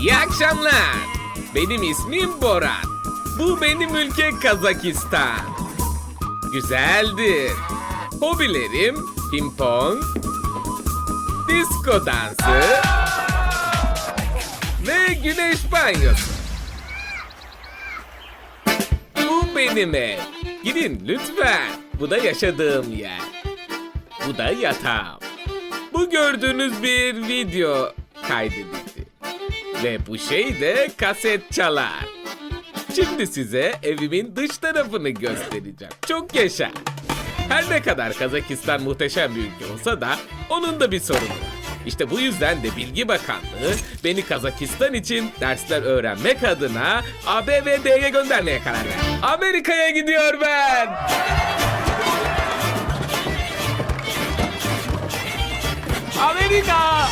İyi akşamlar. Benim ismim Boran. Bu benim ülke Kazakistan. Güzeldir. Hobilerim pimpon, disco dansı ve güneş banyosu. Bu benim ev. Gidin lütfen. Bu da yaşadığım yer. Bu da yatağım. Bu gördüğünüz bir video kaydedildi. Ve bu şey de kaset çalar. Şimdi size evimin dış tarafını göstereceğim. Çok yaşa. Her ne kadar Kazakistan muhteşem bir ülke olsa da onun da bir sorunu var. İşte bu yüzden de Bilgi Bakanlığı beni Kazakistan için dersler öğrenmek adına A, B ve D'ye göndermeye karar verdi. Amerika'ya gidiyor ben. Amerika!